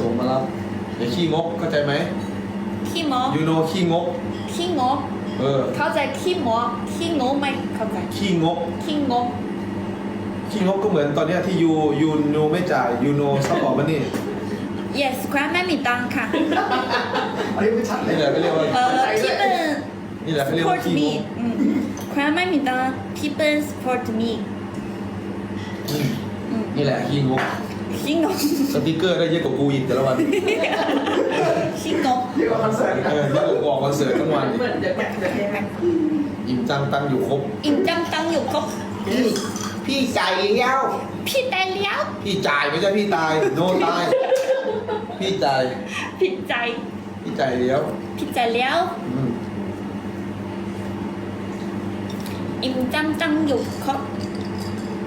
ส่งมารับอย่าขี้งกเข้าใจไหมขี้หมอ you know ขี้งก ขี้งกเออ เข้าใจขี้หมอขี้งกไหมเข้าใจขี้งก ขี้งกขี้งกก็เหมือนตอนเนี้ยที่ยูยูโนไม่จ่ายยูโนซัพพอร์ตมันนี่ yes ความไม่มีตังค่ะอันนี้ไม่ชัดเลยนี่แหละเขาเรียกว่าเออพี่เป็น นี่แหละเขาเรียกว่า support ขี้ง me กอืมความไม่มีตังพี่เป็น support me อืมอืมนี่แหละขี้งก ขี้งกสติกเกอร์ได้เยอะกว่ากูอีกแต่ละวันขี้งกเรียกว่าคอนเสิร์ตเออเยอะกว่ากูออกคอนเสิร์ตทั้งวันเหมือนเดี๋ยวแกะเดี๋ยวแกะอิ่มจังตังอยู่ครบ อิ่มจังตังอยู่ครบพี่พี่ใจเย้าพี่ได้แล้วพี่จ่ายไม่ใช่พี่ตาย โนตาย พี่จ่ายผิดใจ พี่จ่ายแล้วผิดใจแล้วอืมอิ่มจังตังอยู่ครบ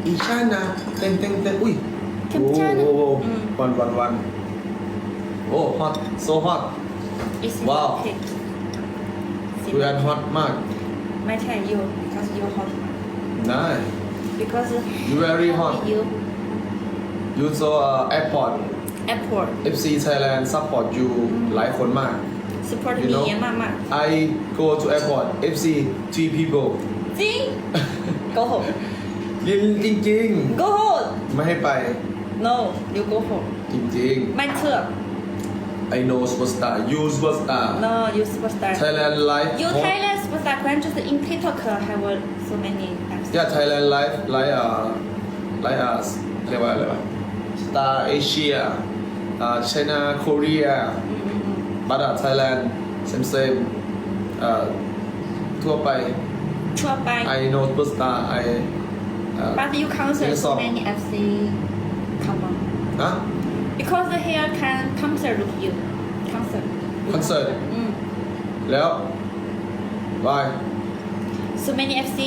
อีชานะเต้นเต้นเต้นอุ้ยเข้มข้น โอ้โหอืมวันวันวันโอ้ฮอตโซฮอต It's Wow. okay ดูแอนฮอตมาก ไม่ใช่ you because you hot ได้ because you very hot you you so uh, airport airport FC Thailand support you หลายคนมาก support You me know เยอะมากมาก I go to airport FC three people ๆจริง go home จริงจริงจริง go home ๆไม่ให้ไป no you go home จริงจริง ไม่เชื่อ ๆ I know superstar you superstar no you superstar Thailand life you Thailand superstar คนjust in TikTok have so many apps yeah Thailand life like uh like uh เรียกว่าอะไรวะ Star Asia uh China Korea อืมอืมอืม บัตร Thailand same same เอ่อทั่วไป ทั่วไป I know superstar I เอ่อ but you concert so TikTok many FC come on นะ because here can concert with you concert คอนเสิร์ต อืม แล้ว why so many FC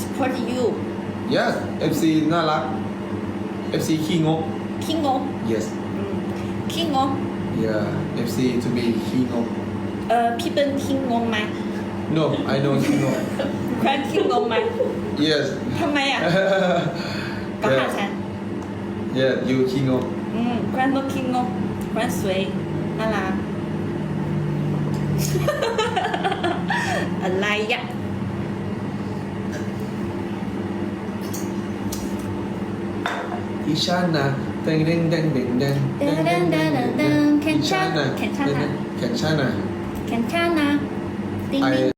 support you yes FC น่ารัก FC ขี้งก ขี้งก yes อืมขี้งก yeah FC to be ขี้งก เอ่อพี่เป็นขี้งกไหม no I know ขี้งก แควนขี้งกไหม yes ทำไมอ่ะก็หาฉัน Yeah, Yu Chi Ngô. Ừ, Grandma Kim mm, Ngô, Grand Sui, hay là Alaya. Ishana, ding ding ding ding ding. Ding ding ding ding. Kenchana, Kenchana, Kenchana, Kenchana. Ding ding.